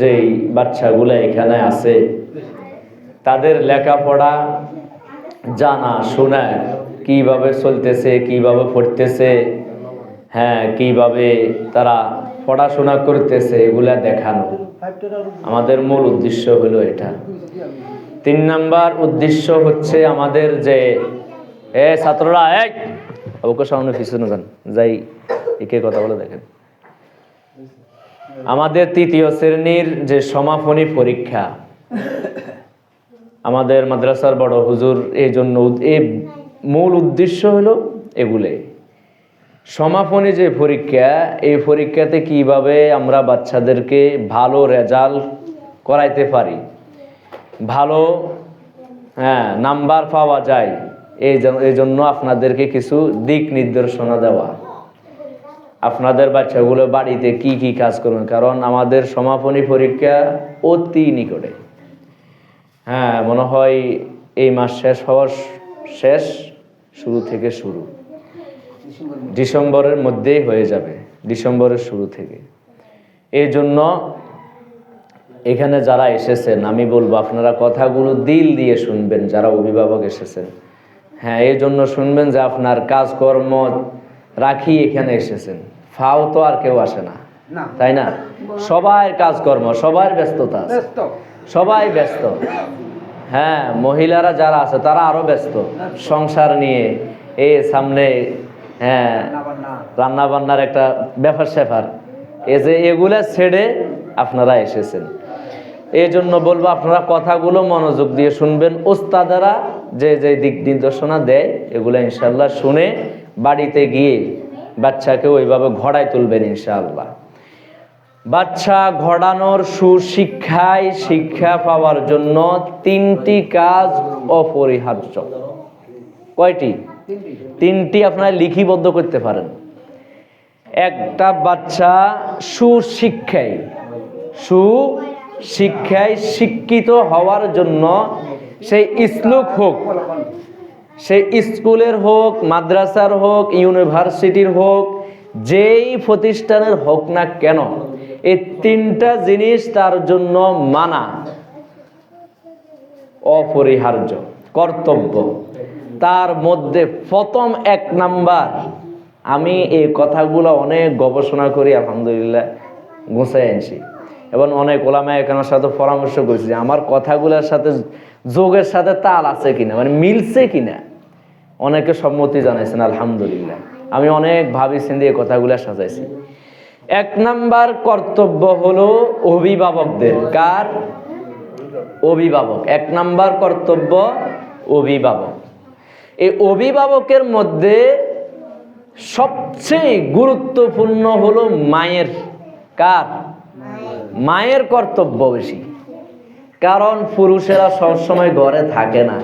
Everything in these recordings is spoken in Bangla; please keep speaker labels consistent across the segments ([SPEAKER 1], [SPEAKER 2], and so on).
[SPEAKER 1] যেই বাচ্চাগুলো এখানে আছে, তাদের লেখাপড়া জানা, শোনা, কীভাবে চলতেছে, কীভাবে পড়তেছে হ্যাঁ কীভাবে তারা পড়াশোনা করতেছে, এগুলা দেখানো। আমাদের মূল উদ্দেশ্য হলো এটা। তিন নাম্বার উদ্দেশ্য হচ্ছে আমাদের যে, এ ছাত্ররা এক অবকাশ সামনে পিছনে গান যাই, একে কথা বলে দেখেন। আমাদের তৃতীয় শ্রেণির যে সমাপনী পরীক্ষা, আমাদের মাদ্রাসার বড় হুজুর এই জন্য এই মূল উদ্দেশ্য হলো এগুলো সমাপনী যে পরীক্ষা, এই পরীক্ষাতে কীভাবে আমরা বাচ্চাদেরকে ভালো রেজাল্ট করাইতে পারি? ভালো হ্যাঁ নাম্বার পাওয়া যায়। এই জন্য আপনাদেরকে কিছু দিক নির্দেশনা দেওয়া। আপনাদের বাচ্চাগুলো বাড়িতে কি কি কাজ করবেন? কারণ আমাদের সমাপনী পরীক্ষা অতি নিকটে। হ্যাঁ মনে হয় এই মাস শেষ হওয়ার শেষ শুরু থেকে শুরু। ডিসেম্বরের মধ্যেই হয়ে যাবে, ডিসেম্বরের শুরু থেকে। এই জন্য এখানে যারা এসেছেন, আমি বলব আপনারা কথাগুলো দিল দিয়ে শুনবেন, যারা অভিভাবক এসেছেন। হ্যাঁ এই জন্য শুনবেন যে আপনার কাজকর্ম রাখি এখানে এসেছেন। ফাও তো আর কেউ আসে না। তাই না? সবার কাজকর্ম সবার ব্যস্ততা আছে। সবাই ব্যস্ত। হ্যাঁ মহিলারা যারা আছে তারা আরও ব্যস্ত। সংসার নিয়ে এ সামনে হ্যাঁ রান্না বান্নার একটা ব্যাপার স্যাপার। এই যে এগুলা ছেড়ে আপনারা এসেছেন। এই জন্য বলব আপনারা কথাগুলো মনোযোগ দিয়ে শুনবেন। ওস্তাদারা যে যে দিক নির্দেশনা দেয় এগুলো ইনশাল্লাহ শুনে বাড়িতে গিয়ে বাচ্চাকে ওইভাবে ঘোড়ায় তুলবেন ইনশাআল্লাহ। বাচ্চা ঘোড়ানোর সুশিক্ষায় শিক্ষা পাওয়ার জন্য তিনটি কাজ অপরিহার্য। কয়টি?
[SPEAKER 2] তিনটি
[SPEAKER 1] তিনটি আপনারা লিখিবদ্ধ করতে পারেন। একটা বাচ্চা সুশিক্ষায় সুশিক্ষায় শিক্ষিত হওয়ার জন্য সেই ইসলুক হোক সেই স্কুলের হোক, মাদ্রাসার হোক, ইউনিভার্সিটির হোক, যেই প্রতিষ্ঠানের হোক না কেন, এই তিনটা জিনিস তার জন্য মানা। অপরিহার্য, কর্তব্য। তার মধ্যে প্রথম এক নাম্বার, আমি এই কথাগুলো অনেক গবেষণা করি, আলহামদুলিল্লাহ গুছাই আনছি। এবং অনেক ওলামা এখানের সাথে পরামর্শ করছি আমার কথাগুলোর সাথে যোগের সাথে তাল আছে কিনা মানে মিলছে কিনা। অনেকে সম্মতি জানাইছেন, আলহামদুলিল্লাহ। আমি অনেক ভাবি এই কথাগুলো সাজাইছি। এক নাম্বার কর্তব্য হলো অভিভাবকদের। কার? অভিভাবক। এক নাম্বার কর্তব্য অভিভাবক। এই অভিভাবকের মধ্যে সবচেয়ে গুরুত্বপূর্ণ হলো মায়ের। কার? মায়ের কর্তব্য বেশি। কারণ পুরুষেরা সবসময় ঘরে থাকে না,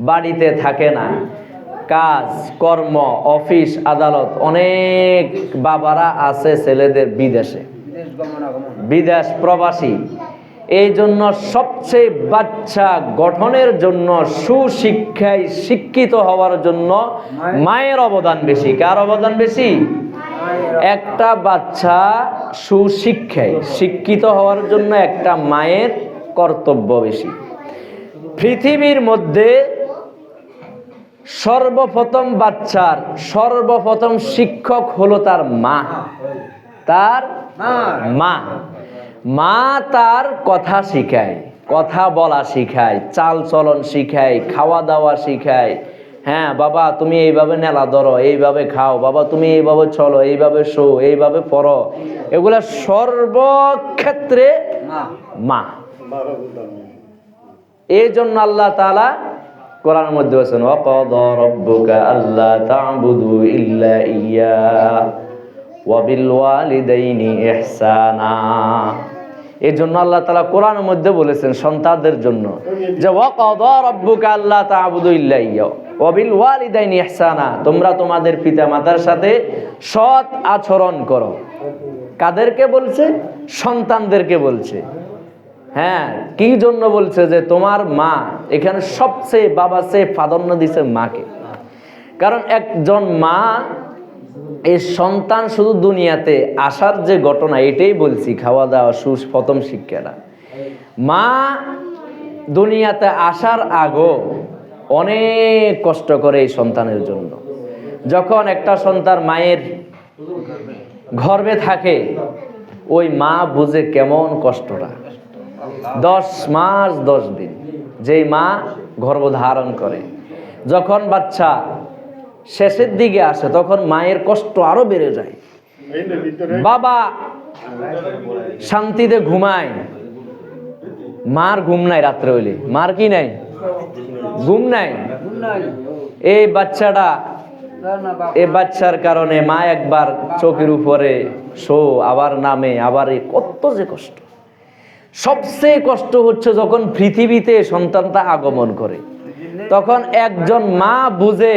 [SPEAKER 1] বাড়িতে থাকে না। কাজ কর্ম অফিস আদালত অনেক বাবারা আছে ছেলেদের বিদেশে।
[SPEAKER 2] বিদেশ
[SPEAKER 1] বিদেশ প্রবাসী। এই জন্য সবচেয়ে বাচ্চা গঠনের জন্য সুশিক্ষায় শিক্ষিত হওয়ার জন্য মায়ের অবদান বেশি। কার অবদান বেশি? একটা বাচ্চা সুশিক্ষায় শিক্ষিত হওয়ার জন্য একটা মায়ের কর্তব্য বেশি। পৃথিবীর মধ্যে সর্বপ্রথম বাচ্চার সর্বপ্রথম শিক্ষক হলো তার মা। তার মা। মা তার কথা শিখায় কথা বলা শিখায় চাল চলন শিখায় খাওয়া দাওয়া শিখায়। হ্যাঁ বাবা তুমি এইভাবে নেলা ধরো এইভাবে খাও। বাবা তুমি এইভাবে চলো এইভাবে শো এইভাবে পড়ো। এগুলা সর্বক্ষেত্রে
[SPEAKER 2] মা।
[SPEAKER 1] এই জন্য আল্লাহ তাআলা কোরআনের মধ্যে বলেছেন, ওয়াকাদা রাব্বুকা আল্লা তা'বুদু ইল্লা ইয়্যা ওয়া বিল ওয়ালিদাইনি ইহসানা। এই জন্য আল্লাহ তাআলা কোরআনের মধ্যে বলেছেন সন্তানদের জন্য যে, ওয়াকাদা রাব্বুকা আল্লা তা'বুদু ইল্লা ইয়্যা ওয়া বিল ওয়ালিদাইনি ইহসানা। তোমরা তোমাদের পিতামাতার সাথে সৎ আচরণ করো। কাদেরকে বলছে? সন্তানদেরকে বলছে। হ্যাঁ কি জন্য বলছে যে তোমার মা এখানে সবচেয়ে বাবা চেয়ে প্রাধান্য দিছে মাকে? কারণ একজন মা এই সন্তান শুধু দুনিয়াতে আসার যে ঘটনা, এটাই বলছি, খাওয়া দাওয়া, সুস, প্রথম শিক্ষাটা। মা দুনিয়াতে আসার আগও অনেক কষ্ট করে এই সন্তানের জন্য। যখন একটা সন্তান মায়ের গর্ভে থাকে, ওই মা বুঝে কেমন কষ্টটা। দশ মাস, দশ দিন। যেই মা গর্ভ ধারণ করে। যখন বাচ্চা শেষের দিকে আসে, তখন মায়ের কষ্ট আরও বেড়ে যায়। বাবা শান্তিতে ঘুমায়। মার ঘুম নাই রাত্রে হইলে। মার কি নাই? ঘুম নাই। এই বাচ্চাটা, এই বাচ্চার কারণে মা একবার চোখের উপরে শো, আবার নামে, আবার কত যে কষ্ট। সবচেয়ে কষ্ট হচ্ছে যখন পৃথিবীতে সন্তানটা আগমন করে। তখন একজন মা বুঝে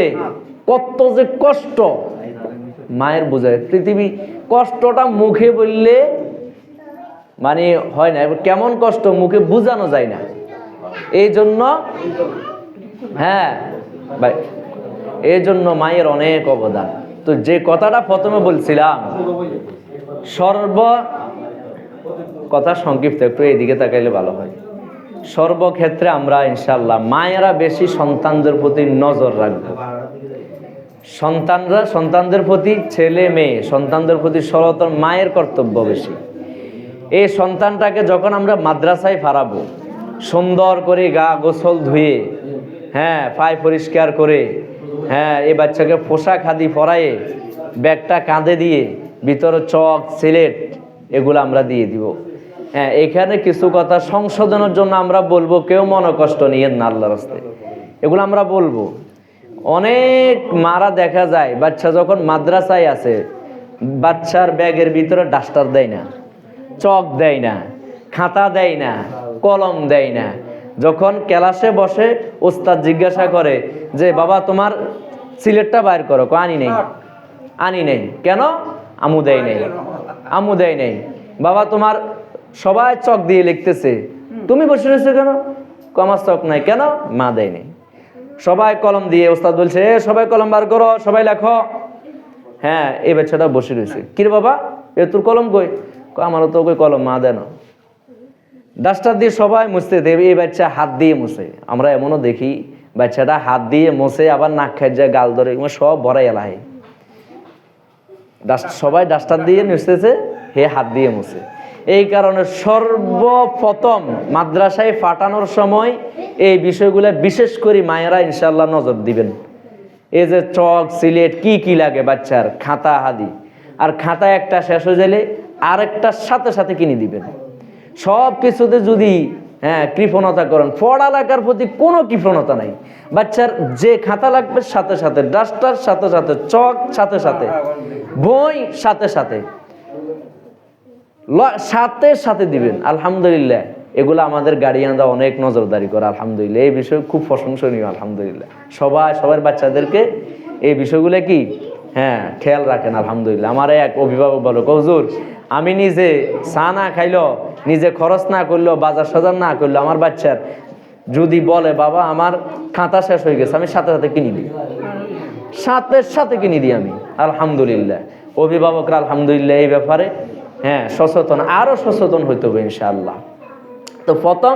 [SPEAKER 1] কত যে কষ্ট। মায়ের বুঝে পৃথিবী, কষ্টটা মুখে বললে মানে হয় না কেমন কষ্ট মুখে বোঝানো যায় না। এই জন্য হ্যাঁ ভাই এই জন্য মায়ের অনেক অবদান। তো যে কথাটা প্রথমে বলছিলাম, সর্ব কথা সংক্ষিপ্ত, একটু এইদিকে তাকাইলে ভালো হয়। সর্বক্ষেত্রে আমরা ইনশাল্লাহ মায়েরা বেশি সন্তানদের প্রতি নজর রাখব। সন্তানরা, সন্তানদের প্রতি ছেলে, মেয়ে, সন্তানদের প্রতি সরতর মায়ের কর্তব্য বেশি। এই সন্তানটাকে যখন আমরা মাদ্রাসায় ফারাবো সুন্দর করে গা গোসল ধুয়ে হ্যাঁ পায়ে পরিষ্কার করে হ্যাঁ এই বাচ্চাকে পোশাক আদি পরায়ে, ব্যাগটা কাঁধে দিয়ে, ভিতরে চক, সিলেট, এগুলো আমরা দিয়ে দিব। হ্যাঁ এখানে কিছু কথা সংশোধনের জন্য আমরা বলব, কেউ মনে কষ্ট নিয়েন না আল্লাহ রাস্তায়। এগুলো আমরা বলব। অনেক মারা দেখা যায়, বাচ্চা যখন মাদ্রাসায় আছে, বাচ্চার ব্যাগের ভিতরে ডাস্টার দেয় না, চক দেয় না, খাতা দেয় না, কলম দেয় না। যখন ক্লাসে বসে ওস্তাদ জিজ্ঞাসা করে যে, বাবা, তোমার সিলেটটা বাইর করো। আনি নেই। আনি নেই। কেন? আমু দেয় নেই। আমু দেয় নেই। বাবা, তোমার সবাই চক দিয়ে লিখতেছে। তুমি বসে রয়েছো কেন? কমার চক নাই। কেন? মা দেয়নি সবাই কলম দিয়ে ওস্তাদ বলছে সবাই কলম বার করো সবাই লেখো। হ্যাঁ এই বাচ্চাটা বসে রয়েছে। কিরে বাবা? এ তোর কলম কই? আমারও তো কই কলম মা দেন ডাস্টার দিয়ে সবাই মুছতে দেবে এই বাচ্চা হাত দিয়ে মুছে। আমরা এমনও দেখি বাচ্চাটা হাত দিয়ে মুছে আবার নাক খাই যায় গাল ধরে সব ভরা এলাহে। সবাই ডাস্টার দিয়ে মুছতেছে হে হাত দিয়ে মুছে। এই কারণে সর্বপ্রথম মাদ্রাসায় ফাটানোর সময় এই বিষয়গুলো বিশেষ করে মায়েরা ইনশাল্লাহ নজর দিবেন। এই যে চক, সিলেট, কি কি লাগে বাচ্চার? খাতা, হাদি। আর খাতা একটা শেষ হয়ে গেলে আরেকটার সাথে সাথে কিনে দিবেন। সব কিছুতে যদি হ্যাঁ কৃপণতা করেন, পড়ালেখার প্রতি কোনো কৃপণতা নাই। বাচ্চার যে খাতা লাগবে সাথে সাথে, ডাস্টার সাথে সাথে, চক সাথে সাথে, বই সাথে সাথে। সাথে সাথে দিবেন। আলহামদুলিল্লাহ। এগুলো আমাদের গার্ডিয়ানরা অনেক নজরদারি করে, আলহামদুলিল্লাহ। এই বিষয়ে খুব প্রশংসনীয়, আলহামদুলিল্লাহ। সবাই, সবার বাচ্চাদেরকে এই বিষয়গুলো কি? হ্যাঁ খেয়াল রাখেন, আলহামদুলিল্লাহ। আমার এক অভিভাবক বলো হুজুর, আমি নিজে চা না খাইলো নিজে খরচ না করল বাজার সাজার না করল আমার বাচ্চার যদি বলে, বাবা, আমার খাতা শেষ হয়ে গেছে, আমি সাথে সাথে কিনে দিই। সাথে সাথে কিনে দিই আমি, আলহামদুলিল্লাহ। অভিভাবকরা, আলহামদুলিল্লাহ, এই ব্যাপারে হ্যাঁ সচেতন, আরও সচেতন হইতে হবে ইনশাআল্লাহ। তো প্রথম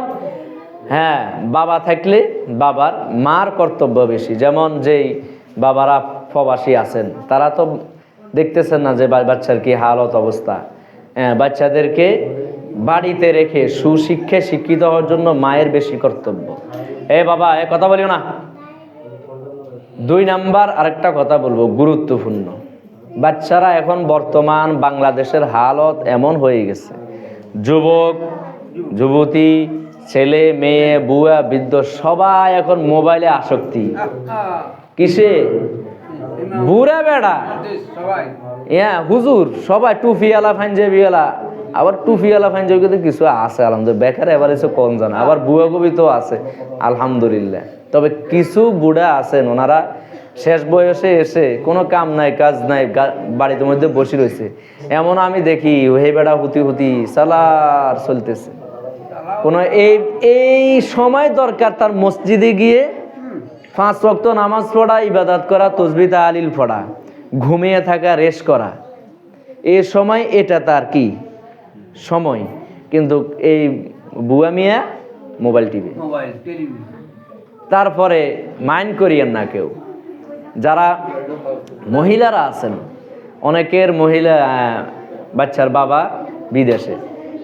[SPEAKER 1] হ্যাঁ বাবা থাকলে বাবার মার কর্তব্য বেশি। যেমন যেই বাবারা প্রবাসী আছেন, তারা তো দেখতেছেন না যে বাচ্চার কি হালত অবস্থা। হ্যাঁ বাচ্চাদেরকে বাড়িতে রেখে সুশিক্ষায় শিক্ষিত হওয়ার জন্য মায়ের বেশি কর্তব্য। এ বাবা, এ কথা বলিও না। দুই নাম্বার আরেকটা কথা বলব, গুরুত্বপূর্ণ। বাচ্চারা এখন বর্তমান বাংলাদেশের হালত এমন হয়ে গেছে। যুবক, যুবতী, ছেলে, মেয়ে, বুয়া, বৃদ্ধ সবাই এখন মোবাইলে আসক্তি। কিসে? বুড়া বেড়া। হ্যাঁ হুজুর, সবাই টুফিওয়ালা পাঞ্জাবিওয়ালা আবার টুফিওয়ালা পাঞ্জাবি কিন্তু কিছু আছে, আলহামদুলিল্লাহ। বেকার এবার এসে কম জানা। আবার বুয়া কবি তো আছে, আলহামদুলিল্লাহ। তবে কিছু বুড়া আছেন, ওনারা শেষ বয়সে এসে কোনো কাম নাই কাজ নাই বাড়িতে মধ্যে বসে রয়েছে। এমন আমি দেখি হে বেড়া হুতি হুতি সালার চলতেছে। কোনো এই এই সময় দরকার তার মসজিদে গিয়ে পাঁচ ওয়াক্ত নামাজ পড়া ইবাদাত করা তসবি তালিল পড়া ঘুমিয়ে থাকা রেস্ট করা। এ সময় এটা তার কি? সময়। কিন্তু এই বুয়া মিয়া মোবাইল টিভি। তারপরে মাইন্ড করিয়েন না কেউ। যারা মহিলারা আছেন, অনেকের মহিলা বাচ্চার বাবা বিদেশে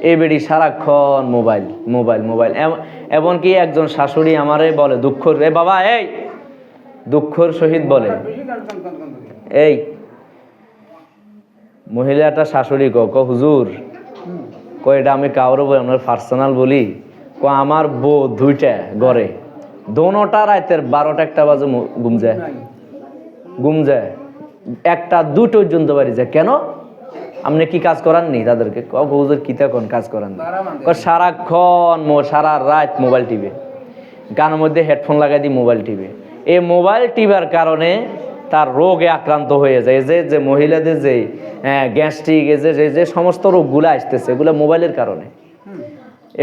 [SPEAKER 1] এই বেড়ি সারাক্ষণ মোবাইল মোবাইল মোবাইল এম- এমনকি একজন শাশুড়ি আমারে বলে দুঃখ এ বাবা, এই দুঃখর সহিত বলে। এই, মহিলাটা শাশুড়ি ক ক হুজুর। ক এটা আমি কাউরে বলি আমার পার্সোনাল বলি, ক আমার বউ দুইটা ঘরে, দোনোটা রাতের বারোটা একটা বাজে ঘুম যায় ঘুম যায়। একটা দুটো পর্যন্ত বাড়ি যায়। কেন? আপনি কি কাজ করাননি তাদেরকে? ক হুজুর কি তখন কাজ করান সারাক্ষণ সারা রাত মোবাইল টিপে গানের মধ্যে হেডফোন লাগাই দিয়ে মোবাইল টিপে এই মোবাইল টিপার কারণে তার রোগে আক্রান্ত হয়ে যায়। এই যে যে মহিলাদের যে গ্যাস্ট্রিক এই যে যে যে সমস্ত রোগগুলো আসতেছে এগুলো মোবাইলের কারণে।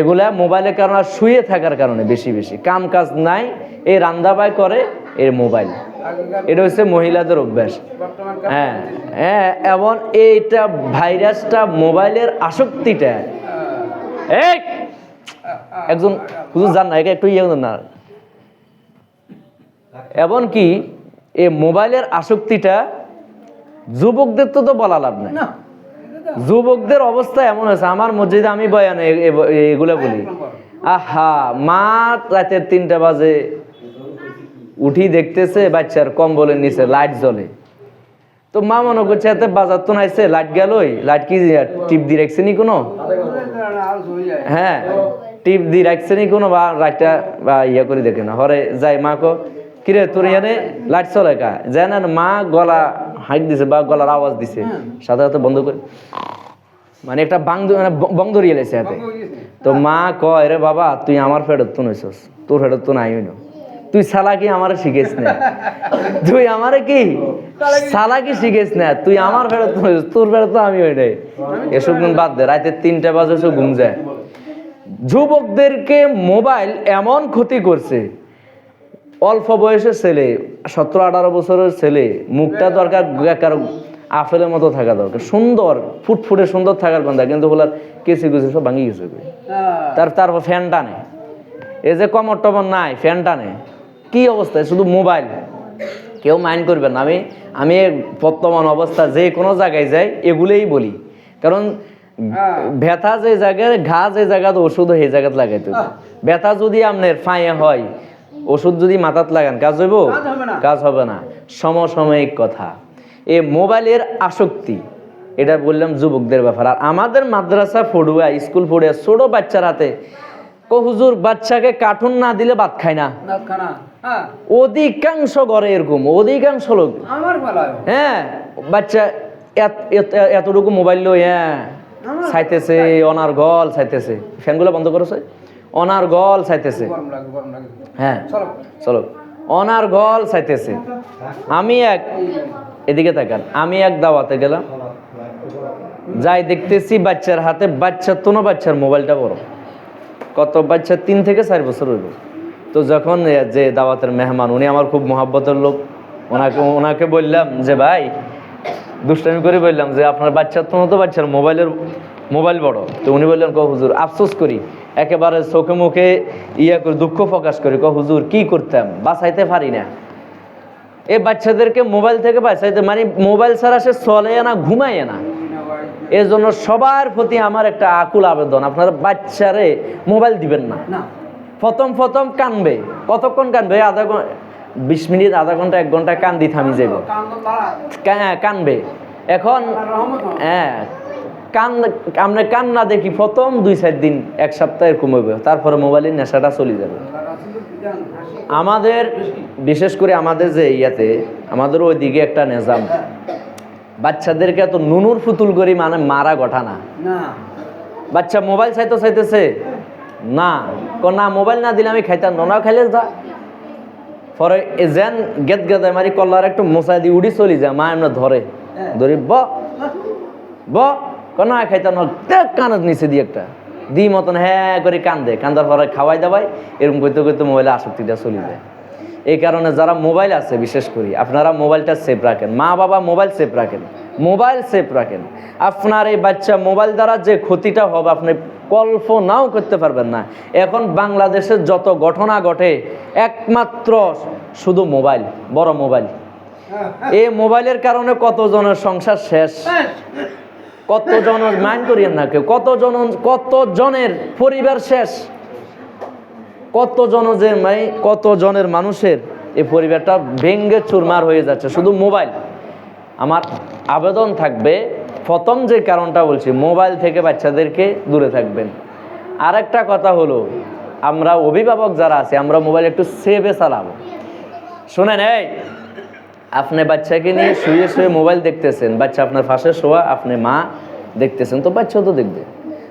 [SPEAKER 1] এগুলা মোবাইলের কারণে শুয়ে থাকার কারণে বেশি বেশি। কাম কাজ নাই এই রান্দাবাই করে এর মোবাইল। এটা হচ্ছে মহিলাদের অভ্যাস। হ্যাঁ হ্যাঁ এবং এইটা ভাইরাসটা মোবাইলের আসক্তিটা। এই! একজন হুজুর জান না একে একটু ইয়ে না। এমন কি এই মোবাইলের আসক্তিটা যুবকদের তো তো বলা লাভ নাই।
[SPEAKER 2] না।
[SPEAKER 1] যুবকদের অবস্থা এমন হয়েছে আমার মসজিদে আমি বয়ানে এ- এ- এগুলো বলি। আহা মা রাতের তিনটা বাজে। উঠি দেখতেছে, বাচ্চার কম্বলের নিচে লাইট জ্বলে। তো মা মনে করছে, এতে বাজার তো নাইছে, লাইট গেলই লাইট কি টিপ দিয়ে রাখছে নি কোনো?
[SPEAKER 2] হয়ে,
[SPEAKER 1] টিপ দিয়ে রাখছে নি কোনো, বা লাইটটা, বা ইয়া করে দেখে না। হরে যাই, মা কো কিরে তোর ইয়ানে লাইট চলে কা? যায় না মা গলা হাইট দিছে, বা গলার আওয়াজ দিছে, সাথে সাথে বন্ধ করে। মানে একটা বাং মানে ব- ধরিয়ে লেছে হাতে। তো মা কয়, রে বাবা, তুই আমার ফেরত তো নইছস, তোর ফেরত তো নাই হইনো তুই সালাকি আমারে শিখেছ না। তুই আমারে কি সালাকি শিখেছ না। তুই আমার ফেরত তোর ফেরত তো আমি নাই এসব দিন বাদ দে রাতে তিনটা বাজে সে ঘুম যায়। যুবকদেরকে মোবাইল এমন ক্ষতি করছে অল্প বয়সের ছেলে সতেরো আঠারো বছরের ছেলে মুখটা দরকার কারও আপেলের মতো থাকা দরকার। সুন্দর ফুটফুটে সুন্দর থাকার কথা কিন্তু বলার কেসি কুচি সব ভাঙি গেছে তার তারপর ফ্যান টানে। এই যে কমর টমর নাই ফ্যান টানে। কি অবস্থায় শুধু মোবাইল কেউ মাইন্ড করবেন আমি আমি বর্তমান অবস্থা যে কোনো জায়গায় যাই এগুলোই বলি। কারণ ব্যথা যে জায়গায় ঘা যে জায়গাতে ওষুধ সেই জায়গাতে লাগাইতে হবে। ব্যথা যদি আপনার ফাঁয়ে হয় ওষুধ যদি মাথাত লাগান কাজ হইব?
[SPEAKER 2] কাজ হবে না।
[SPEAKER 1] কাজ হবে না। সমসাময়িক কথা। এ মোবাইলের আসক্তি এটা বললাম যুবকদের ব্যাপার। আর আমাদের মাদ্রাসা পড়ুয়া স্কুল পড়ুয়া ছোট বাচ্চার হাতে কো হুজুর বাচ্চাকে কার্টুন না দিলে ভাত খায় না।
[SPEAKER 2] হ্যাঁ।
[SPEAKER 1] অধিকাংশ ঘরে এরকম অধিকাংশ লোক।
[SPEAKER 2] হয়।
[SPEAKER 1] বাচ্চা এত- এত- এতটুকু মোবাইল লই হ্যাঁ চাইতেছে অনার গল চাইতেছে। ফ্যানগুলো বন্ধ করেছে অনার গল চাইতেছে।
[SPEAKER 2] লাগে
[SPEAKER 1] হ্যাঁ
[SPEAKER 2] চলো।
[SPEAKER 1] চলো। অনার গল চাইতেছে। আমি এক এদিকে তাকান আমি এক দাওয়াতে গেলাম। যাই দেখতেছি বাচ্চার হাতে বাচ্চা কোনো বাচ্চার মোবাইলটা বড় কত বাচ্চা? তিন থেকে চার বছর হইল। তো যখন যে দাওয়াতের মেহমান, উনি আমার খুব মহাব্বতের লোক। ওনাকে ওনাকে বললাম যে, ভাই, দুষ্টামি করে বললাম যে, আপনার বাচ্চার তো মতো বাচ্চার মোবাইলের, মোবাইল বড়। তো উনি বললেন ক হুজুর, আফসোস করি। একেবারে চোখে মুখে ইয়া করে দুঃখ প্রকাশ করি। ক হুজুর, কি করতাম? বাঁচাইতে পারি না। এই বাচ্চাদেরকে মোবাইল থেকে বাঁচাইতে মানে মোবাইল ছাড়া সে চলে না, ঘুমায় না। এর জন্য সবার প্রতি আমার একটা আকুল আবেদন। আপনারা বাচ্চারে মোবাইল দিবেন না।
[SPEAKER 2] না।
[SPEAKER 1] প্রথম প্রথম কানবে। কতক্ষণ কানবে? আধা ঘণ্টা বিশ মিনিট আধা ঘণ্টা এক ঘণ্টা কান্দি থামি যাব কানবে। এখন
[SPEAKER 2] হয়।
[SPEAKER 1] কান আমরা কান্না দেখি প্রথম দুই চার দিন এক সপ্তাহ এরকম হইবে। তারপরে মোবাইলের নেশাটা চলে যাবে। আমাদের বিশেষ করে আমাদের যে ইয়াতে আমাদের ওইদিকে একটা নিজাম। বাচ্চাদেরকে এত নুনুর ফুতুল করি মানে মারা ঘটা না। বাচ্চা মোবাইল চাইতে চাইতেছে। না ক না মোবাইল না দিলে আমি খাইতাম না না খাইলে যা। পরে এ যেন গেত গেদায় মারি কল্লার একটু মশাই দিয়ে উড়ি চলি যায় মা এমনি ধরে। ধরি ব ব ক না খাইতাম না দেখ কানত নিচে দিয়ে একটা। দি মতন হ্যাঁ করে কান্দে কান্দার পরে খাওয়াই দাওয়াই এরকম করতে করতে মোবাইলে আসক্তিটা চলি যায়। এই কারণে যারা মোবাইল আছে, বিশেষ করে আপনারা মোবাইলটা সেফ রাখেন। মা বাবা মোবাইল সেফ রাখেন। মোবাইল সেফ রাখেন। আপনার এই বাচ্চা মোবাইল দ্বারা যে ক্ষতিটা হবে, আপনি কল্পনাও করতে পারবেন না। এখন বাংলাদেশের যত ঘটনা ঘটে, একমাত্র শুধু মোবাইল, বড় মোবাইল। এই মোবাইলের কারণে কতজনের সংসার শেষ? কতজন মাইন্ড করিয়েন না কেউ? কতজন কতজনের পরিবার শেষ? কতজন যে মানে কতজনের মানুষের এই পরিবারটা ভেঙ্গে চুরমার হয়ে যাচ্ছে? শুধু মোবাইল। আমার আবেদন থাকবে, প্রথম যে কারণটা বলছি, মোবাইল থেকে বাচ্চাদেরকে দূরে থাকবেন। আর একটা কথা হলো, আমরা অভিভাবক যারা আছে, আমরা মোবাইল একটু সেভে চালাবো। শোনেন, এই, আপনি বাচ্চাকে নিয়ে শুয়ে শুয়ে মোবাইল দেখতেছেন, বাচ্চা আপনার ফাঁসে শোয়া, আপনি মা দেখতেছেন, তো বাচ্চাও তো দেখবে।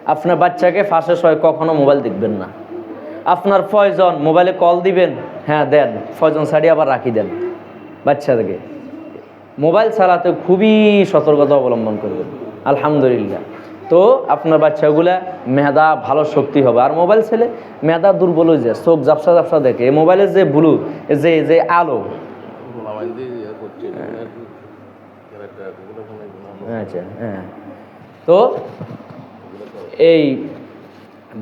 [SPEAKER 1] আপনার বাচ্চাকে ফাঁসে শোয় কখনো মোবাইল দেখবেন না। আপনার ফয়জন, মোবাইলে কল দিবেন হ্যাঁ দেন, ফয়জন ছাড়িয়ে আবার রাখি দেন বাচ্চাদেরকে মোবাইল চালাতে খুবই সতর্কতা অবলম্বন করবেন, আলহামদুলিল্লাহ। তো আপনার বাচ্চাগুলা মেধা, ভালো শক্তি হবে। আর মোবাইল ছেলে মেধা, দুর্বল হয়ে যায়, চোখ জাপসা জাপসা দেখে। মোবাইলের যে ব্লু, যে যে আলো। আচ্ছা হ্যাঁ। তো এই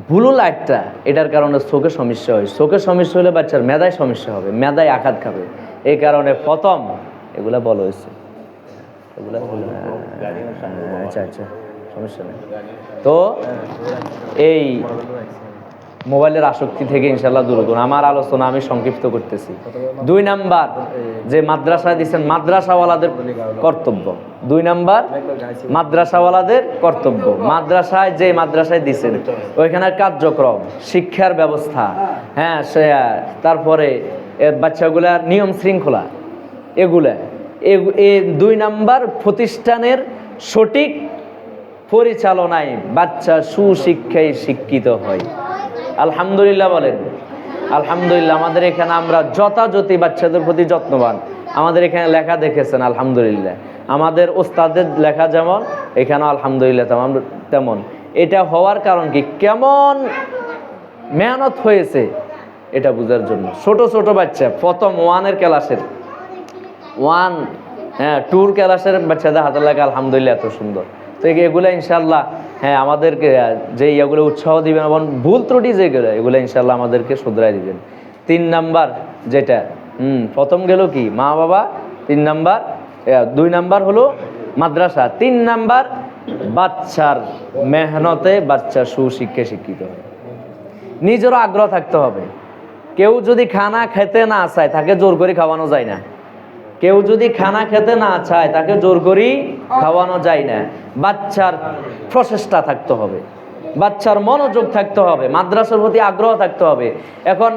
[SPEAKER 1] ব্লু লাইটটা, এটার কারণে চোখের সমস্যা হয়। চোখের সমস্যা হলে বাচ্চার মেধায় সমস্যা হবে মেধায় আঘাত খাবে। এই কারণে প্রথম এগুলা বলা হয়েছে। এগুলা আচ্ছা আচ্ছা সমস্যা নেই। তো এই মোবাইলের আসক্তি থেকে ইনশাল্লাহ দূর করুন আমার আলোচনা আমি সংক্ষিপ্ত করতেছি। দুই নাম্বার, যে মাদ্রাসায় দিচ্ছেন মাদ্রাসাওয়ালাদের কর্তব্য। দুই নাম্বার, মাদ্রাসাওয়ালাদের কর্তব্য। মাদ্রাসায় যে মাদ্রাসায় দিচ্ছেন, ওইখানের কার্যক্রম, শিক্ষার ব্যবস্থা হ্যাঁ সে, তারপরে বাচ্চাগুলার নিয়ম শৃঙ্খলা, এগুলা। এ দুই নাম্বার প্রতিষ্ঠানের সঠিক পরিচালনায় বাচ্চা সুশিক্ষায় শিক্ষিত হয়। আলহামদুলিল্লাহ বলেন। আলহামদুলিল্লাহ, আমাদের এখানে আমরা যথাযথি বাচ্চাদের প্রতি যত্নবান। আমাদের এখানে লেখা দেখেছেন, আলহামদুলিল্লাহ। আমাদের ওস্তাদের লেখা যেমন, এখানেও আলহামদুলিল্লাহ তেমন তেমন। এটা হওয়ার কারণ কি? কেমন মেহনত হয়েছে এটা বোঝার জন্য। ছোট ছোট বাচ্চা, প্রথম ওয়ানের ক্লাসের। ওয়ান হ্যাঁ ট্যুর ক্লাসের বাচ্চাদের হাতে লেখা আলহামদুলিল্লাহ এত সুন্দর। তো এগুলো ইনশাল্লাহ হ্যাঁ আমাদেরকে যে এগুলো উৎসাহ দিবেন এবং ভুল ত্রুটি যেগুলো এগুলো ইনশাল্লাহ আমাদেরকে শুধরাই দিবেন। তিন নাম্বার যেটা, হুম, প্রথম গেল কি? মা, বাবা, তিন নাম্বার দুই নাম্বার হলো মাদ্রাসা, তিন নাম্বার বাচ্চার মেহনতে বাচ্চা সুশিক্ষা শিক্ষিত হয়। নিজেরও আগ্রহ থাকতে হবে। কেউ যদি খানা খেতে না চায়, তাকে জোর করে খাওয়ানো যায় না। কেউ যদি খানা খেতে না চায়, তাকে জোর করেই খাওয়ানো যায় না। বাচ্চার প্রচেষ্টা থাকতে হবে। বাচ্চার মনোযোগ থাকতে হবে, মাদ্রাসার প্রতি আগ্রহ থাকতে হবে। এখন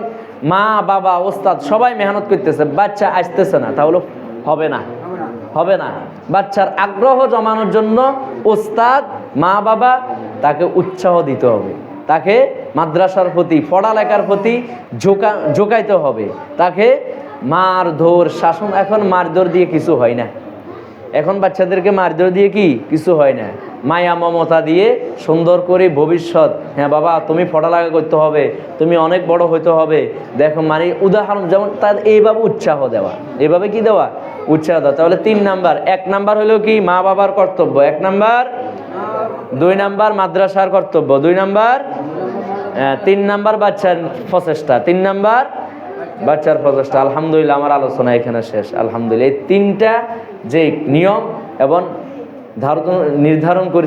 [SPEAKER 1] মা, বাবা, ওস্তাদ সবাই মেহনত করতেছে, বাচ্চা আসতেছে না তাহলে হবে না। হবে না। বাচ্চার আগ্রহ জমানোর জন্য ওস্তাদ, মা, বাবা তাকে উৎসাহ দিতে হবে। তাকে মাদ্রাসার প্রতি, পড়ালেখার প্রতি ঝোঁকা ঝোঁকাইতে হবে। তাকে মার ধর শাসন এখন মারধর দিয়ে কিছু হয় না। এখন বাচ্চাদেরকে মারধর দিয়ে কি? কিছু হয় না। মায়া মমতা দিয়ে সুন্দর করে ভবিষ্যৎ। হ্যাঁ বাবা তুমি পড়ালেখা করতে হবে তুমি অনেক বড় হইতে হবে। দেখো মানে উদাহরণ যেমন তার এইভাবে উৎসাহ দেওয়া। এইভাবে কি দেওয়া? উৎসাহ দেওয়া। তাহলে তিন নাম্বার। এক নাম্বার হলো কি? মা বাবার কর্তব্য। এক নাম্বার? দুই নাম্বার মাদ্রাসার কর্তব্য। দুই নাম্বার? আহ, তিন নাম্বার বাচ্চার প্রচেষ্টা। তিন নাম্বার? বাচ্চার প্রচেষ্টা, আলহামদুলিল্লাহ আমার আলোচনা এখানে শেষ। আলহামদুলিল্লাহ, এই তিনটা যে নিয়ম এবং ধারণ নির্ধারণ করেছে